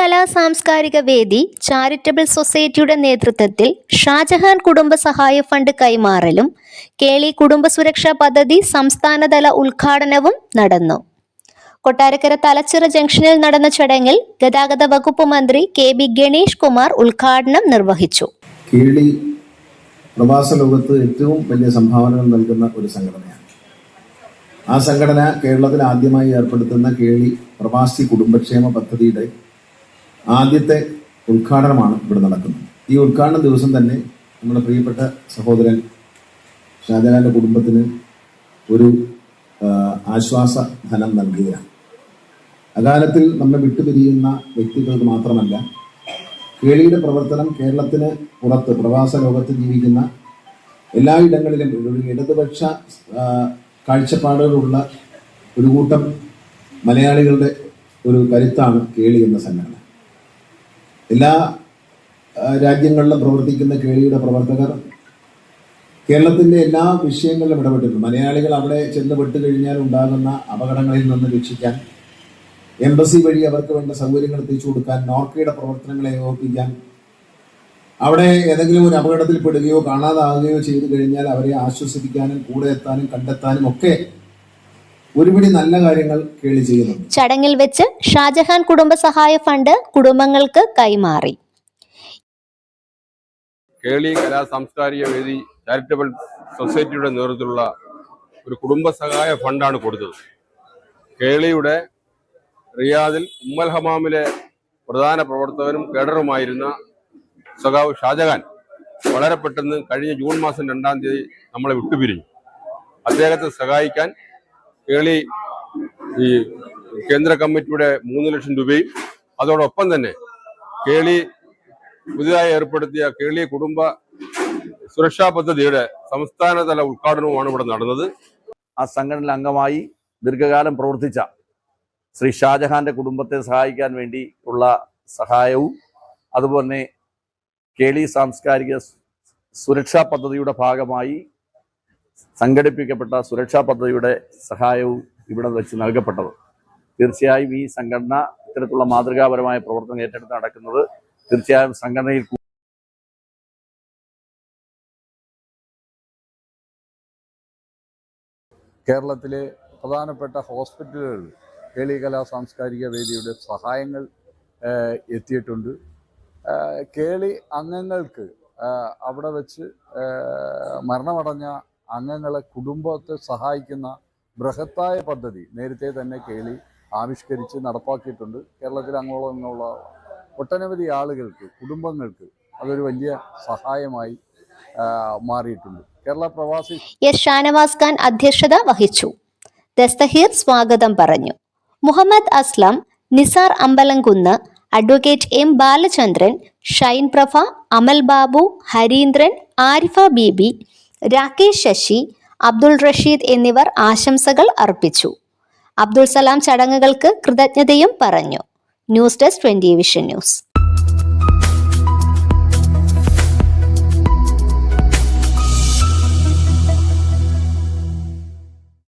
കലാ സാംസ്കാരിക വേദി ചാരിറ്റബിൾ സൊസൈറ്റിയുടെ നേതൃത്വത്തിൽ ഷാജഹാൻ കുടുംബ സഹായ ഫണ്ട് കൈമാറലും കേളി കുടുംബ സുരക്ഷാ പദ്ധതി സംസ്ഥാനതല ഉദ്ഘാടനവും നടന്നു. കൊട്ടാരക്കര തലച്ചിറ ജംഗ്ഷനിൽ നടന്ന ചടങ്ങിൽ ഗതാഗത വകുപ്പ് മന്ത്രി കെ ബി ഗണേഷ് കുമാർ ഉദ്ഘാടനം നിർവഹിച്ചു. കേളി പ്രവാസ ലോകത്ത് ഏറ്റവും വലിയ സംഭാവനകൾ നൽകുന്ന ഒരു സംഘടനയാണ്. ആ സംഘടന കേരളത്തിൽ ആദ്യമായി ഏർപ്പെടുത്തുന്ന കേളി പ്രവാസി കുടുംബക്ഷേമ പദ്ധതിയുടെ ആദ്യത്തെ ഉദ്ഘാടനമാണ് ഇവിടെ നടക്കുന്നത്. ഈ ഉദ്ഘാടന ദിവസം തന്നെ നമ്മുടെ പ്രിയപ്പെട്ട സഹോദരൻ ഷാജഹാന്റെ കുടുംബത്തിന് ഒരു ആശ്വാസ ധനം നൽകുകയാണ്. അകാലത്തിൽ നമ്മെ വിട്ടുപിരിയുന്ന വ്യക്തികൾക്ക് മാത്രമല്ല കേളിയുടെ പ്രവർത്തനം കേരളത്തിന് പുറത്ത് പ്രവാസ ലോകത്ത് ജീവിക്കുന്ന എല്ലായിടങ്ങളിലും ഒരു ഇടതുപക്ഷ കാഴ്ചപ്പാടുകളുള്ള ഒരു കൂട്ടം മലയാളികളുടെ ഒരു കരുത്താണ് കേളി എന്ന സംഘടന. എല്ലാ രാജ്യങ്ങളിലും പ്രവർത്തിക്കുന്ന കേളിയുടെ പ്രവർത്തകർ കേരളത്തിന്റെ എല്ലാ വിഷയങ്ങളിലും ഇടപെട്ടിട്ടുണ്ട്. മലയാളികൾ അവിടെ ചെന്ന് പെട്ട് കഴിഞ്ഞാൽ ഉണ്ടാകുന്ന അപകടങ്ങളിൽ നിന്ന് രക്ഷിക്കാൻ എംബസി വഴി അവർക്ക് വേണ്ട സൗകര്യങ്ങൾ എത്തിച്ചു കൊടുക്കാൻ നോർക്കയുടെ പ്രവർത്തനങ്ങളെ ഏകോപിപ്പിക്കാൻ അവിടെ ഏതെങ്കിലും ഒരു അപകടത്തിൽ പെടുകയോ കാണാതാവുകയോ ചെയ്തു കഴിഞ്ഞാൽ അവരെ ആശ്വസിപ്പിക്കാനും കൂടെ എത്താനും കണ്ടെത്താനും ഒക്കെ ഒരുപിടി നല്ല കാര്യങ്ങൾ കേളി ചെയ്യുന്നുണ്ട്. ചടങ്ങിൽ വെച്ച് ഷാജഹാൻ കുടുംബ സഹായ ഫണ്ട് കുടുംബങ്ങൾക്ക് കൈമാറി. കേളി കലാ സാംസ്കാരിക വേദി ചാരിറ്റബിൾ സൊസൈറ്റിയുടെ നേതൃത്വത്തിലുള്ള ഒരു കുടുംബ സഹായ ഫണ്ടാണ് കൊടുത്തത്. കേളിയുടെ റിയാദിൽ ഉമ്മൽ ഹമാമിലെ പ്രധാന പ്രവർത്തകനും കേഡറുമായിരുന്ന സഖാവ് ഷാജഹാൻ വളരെ പെട്ടെന്ന് കഴിഞ്ഞ ജൂൺ മാസം രണ്ടാം തീയതി നമ്മളെ വിട്ടുപിരിഞ്ഞു. അദ്ദേഹത്തെ സഹായിക്കാൻ കേളി ഈ കേന്ദ്ര കമ്മിറ്റിയുടെ മൂന്ന് ലക്ഷം രൂപയും അതോടൊപ്പം തന്നെ കേളി പുതിയതായി ഏർപ്പെടുത്തിയ കേളി കുടുംബ സുരക്ഷാ പദ്ധതിയുടെ സംസ്ഥാനതല ഉദ്ഘാടനവുമാണ് ഇവിടെ നടന്നത്. ആ സംഘടന അംഗമായി ദീർഘകാലം പ്രവർത്തിച്ച ശ്രീ ഷാജഹാന്റെ കുടുംബത്തെ സഹായിക്കാൻ വേണ്ടി ഉള്ള സഹായവും അതുപോലെ കേളി സാംസ്കാരിക സുരക്ഷാ പദ്ധതിയുടെ ഭാഗമായി സംഘടിപ്പിക്കപ്പെട്ട സുരക്ഷാ പദ്ധതിയുടെ സഹായവും ഇവിടെ വെച്ച് നൽകപ്പെട്ടത്. തീർച്ചയായും ഈ സംഘടന ഇത്തരത്തിലുള്ള മാതൃകാപരമായ പ്രവർത്തനം ഏറ്റെടുത്ത് നടക്കുന്നത് തീർച്ചയായും സംഘടനയിൽ കേരളത്തിലെ പ്രധാനപ്പെട്ട ഹോസ്പിറ്റലുകളിൽ കേളികലാ സാംസ്കാരിക വേദിയുടെ സഹായങ്ങൾ എത്തിയിട്ടുണ്ട്. കേളി അംഗങ്ങൾക്ക് അവിടെ വെച്ച് മരണമടഞ്ഞ അംഗങ്ങളെ കുടുംബത്തെ സഹായിക്കുന്ന ബൃഹത്തായ പദ്ധതി നേരത്തെ തന്നെ കേളി ആവിഷ്കരിച്ച് നടപ്പാക്കിയിട്ടുണ്ട്. കേരളത്തിൽ അങ്ങോളം ഇങ്ങോളം ഒട്ടനവധി ആളുകൾക്ക് കുടുംബങ്ങൾക്ക് അതൊരു വലിയ സഹായമായി മാറിയിട്ടുണ്ട്. കേരള പ്രവാസി എസ് ഷാനവാസ് ഖാൻ അധ്യക്ഷത വഹിച്ചു. ദസ്തഹീർ സ്വാഗതം പറഞ്ഞു. മുഹമ്മദ് അസ്ലം നിസാർ അമ്പലംകുന്ന് അഡ്വക്കേറ്റ് എം ബാലചന്ദ്രൻ ഷൈൻ പ്രഭ അമൽ ബാബു ഹരീന്ദ്രൻ ആരിഫ ബീബി രാകേഷ് ശശി അബ്ദുൾ റഷീദ് എന്നിവർ ആശംസകൾ അർപ്പിച്ചു. അബ്ദുൾ സലാം ചടങ്ങുകൾക്ക് കൃതജ്ഞതയും പറഞ്ഞു. News desk twenty vision news.